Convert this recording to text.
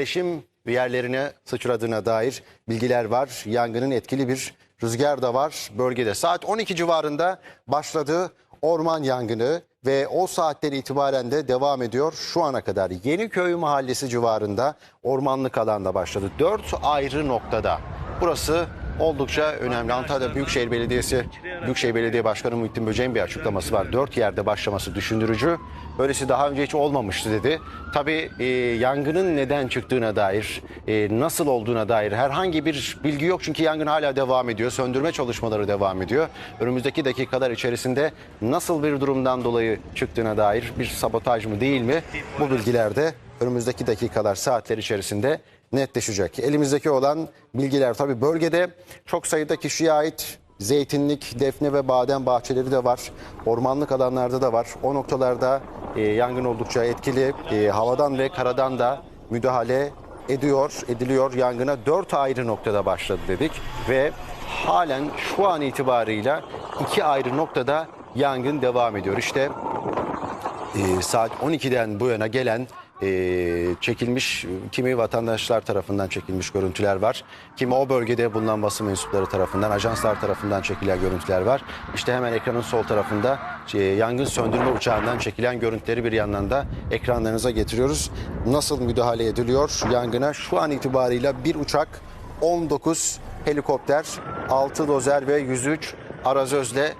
yerleşim yerlerine sıçradığına dair bilgiler var. Yangının etkili bir rüzgar da var bölgede. Saat 12 civarında başladı orman yangını ve o saatten itibaren de devam ediyor şu ana kadar. Yeniköy mahallesi civarında ormanlık alanda başladı. Dört ayrı noktada. Burası oldukça önemli. Antalya Büyükşehir Belediyesi, Büyükşehir Belediye Başkanı Muhittin Böceğin bir açıklaması var. Dört yerde başlaması düşündürücü. Böylesi daha önce hiç olmamıştı dedi. Tabii e, yangının neden çıktığına dair, e, nasıl olduğuna dair herhangi bir bilgi yok. Çünkü yangın hala devam ediyor. Söndürme çalışmaları devam ediyor. Önümüzdeki dakikalar içerisinde nasıl bir durumdan dolayı çıktığına dair bir sabotaj mı değil mi? Bu bilgiler de önümüzdeki dakikalar, saatler içerisinde netleşecek. Elimizdeki olan bilgiler tabii bölgede çok sayıda kişiye ait zeytinlik, defne ve badem bahçeleri de var. Ormanlık alanlarda da var. O noktalarda e, yangın oldukça etkili. E, havadan ve karadan da müdahale ediyor, ediliyor. Yangına dört ayrı noktada başladı dedik ve halen şu an itibarıyla iki ayrı noktada yangın devam ediyor. İşte e, saat 12'den bu yana gelen e, çekilmiş kimi vatandaşlar tarafından çekilmiş görüntüler var. Kimi o bölgede bulunan basın mensupları tarafından, ajanslar tarafından çekilen görüntüler var. İşte hemen ekranın sol tarafında e, yangın söndürme uçağından çekilen görüntüleri bir yandan da ekranlarınıza getiriyoruz. Nasıl müdahale ediliyor yangına? Şu an itibarıyla bir uçak, 19 helikopter, 6 dozer ve 103 arazözle